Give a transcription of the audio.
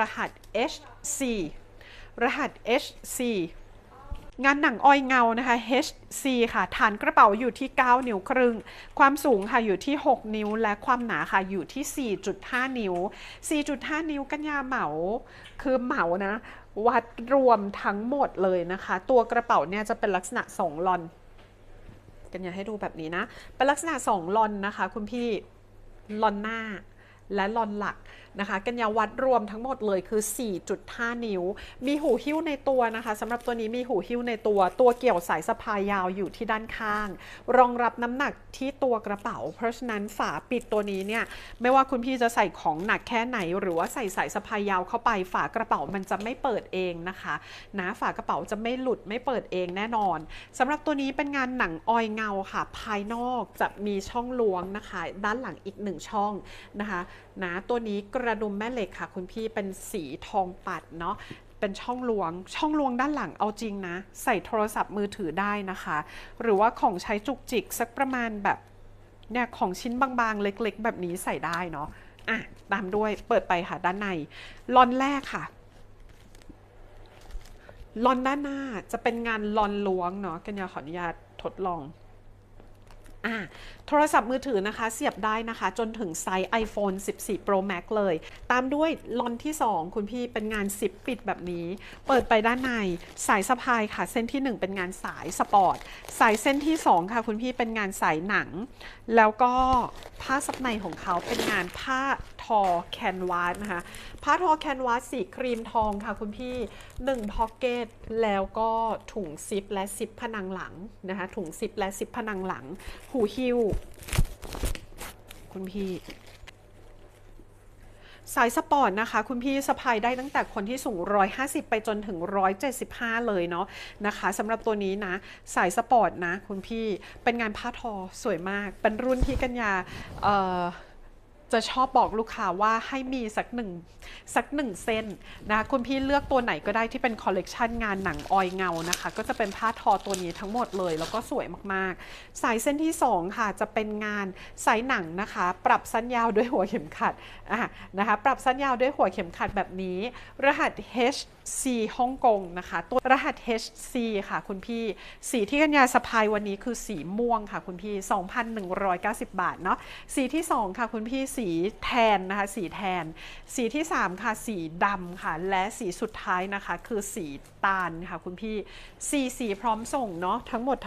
รหัส HC รหัส HC งานหนังออยเงานะคะ HC ค่ะฐานกระเป๋าอยู่ที่ 9 นิ้วครึ่ง ความสูงค่ะอยู่ที่ 6 นิ้ว และความหนาค่ะอยู่ที่ 4.5 นิ้ว 4.5 นิ้วกันยาเหมา คือเหมานะ วัดรวมทั้งหมดเลยนะคะ ตัวกระเป๋าเนี่ยจะเป็นลักษณะ 2 ลอน กันอยาให้ดูแบบนี้นะ เป็นลักษณะ 2 ลอนนะคะ คุณพี่ ลอนหน้าและลอนหลัก นะคะกัญญาวัดรวมทั้งหมดเลยคือ 4.5 นิ้ว มีหูหิ้วในตัวนะคะสำหรับตัวนี้มีหูหิ้วในตัว ตัวเกี่ยวสายสะพายยาวอยู่ที่ด้านข้าง รองรับน้ำหนักที่ตัวกระเป๋า เพราะฉะนั้นฝาปิดตัวนี้เนี่ยไม่ว่าคุณพี่จะใส่ของหนักแค่ไหน หรือว่าใส่สายสะพายยาวเข้าไป ฝากระเป๋ามันจะไม่เปิดเองนะคะนะฝากระเป๋าจะไม่หลุดไม่เปิดเองแน่นอนสำหรับตัวนี้เป็นงานหนังออยเงาค่ะ ภายนอกจะมีช่องล้วงนะคะ ด้านหลังอีกหนึ่งช่องนะคะนะตัวนี้กระดุมแม่เหล็กค่ะ คุณพี่เป็นสีทองปัดเนาะเป็นช่องลวง ช่องลวงด้านหลังเอาจริงนะ ใส่โทรศัพท์มือถือได้นะคะ หรือว่าของใช้จุกจิกสักประมาณแบบเนี่ยของชิ้นบางๆ เล็กๆ แบบนี้ใส่ได้เนาะอะตามด้วยเปิดไปค่ะด้านในลอนแรกค่ะลอนด้านหน้าจะเป็นงานลอนล้วงเนาะกันยาขออนุญาตทดลอง อ่าโทรศัพท์มือถือนะคะ เสียบได้นะคะ จนถึงไซส์ iPhone 14 Pro Max เลย ตามด้วยลอนที่ 2 คุณพี่เป็นงานซิปปิดแบบนี้ เปิดไปด้านใน สายสะพายค่ะ เส้นที่ 1 เป็นงานสายสปอร์ต สายเส้นที่ 2 ค่ะ คุณพี่เป็นงานสายหนัง แล้วก็ ผ้าซับในของเขาเป็นงานผ้าทอแคนวาสนะคะ ผ้าทอแคนวาสสีครีมทองค่ะคุณพี่1พ็อกเก็ตแล้วก็ถุงซิปและซิปผนังหลังนะคะถุงซิปและซิปผนังหลัง หูหิ้วคุณพี่ สายสปอร์ตนะคะ คุณพี่สะพายได้ตั้งแต่คนที่สูง 150 ไปจนถึง 175 เลยเนาะนะคะสำหรับตัวนี้นะ สายสปอร์ตนะ คุณพี่เป็นงานผ้าทอสวยมาก เป็นรุ่นที่กัญญาเอ่อ จะชอบบอกลูกค้าว่าให้มีสักหนึ่งสักหนึ่งเส้นนะคุณพี่เลือกตัวไหนก็ได้ที่เป็นคอลเลกชันงานหนังออยเงานะคะ ก็จะเป็นผ้าทอตัวนี้ทั้งหมดเลย แล้วก็สวยมากๆ สายเส้นที่ 2 ค่ะ จะเป็นงานสายหนังนะคะ ปรับสั้นยาวด้วยหัวเข็มขัดอะนะคะปรับสั้นยาวด้วยหัวเข็มขัดแบบนี้ รหัส HC ฮ่องกงนะคะ ตัวรหัส HC ค่ะคุณพี่สีที่กัญญาสะพายวันนี้คือสีม่วงค่ะคุณพี่ 2,190 บาทเนาะสีที่ 2 ค่ะคุณพี่สีีแทนนะคะสีแทน สีที่ 3 ค่ะสีดำค่ะ และสีสุดท้ายนะคะ คือสีตาลค่ะคุณพี่สีสีพร้อมส่งเนาะทั้งหมด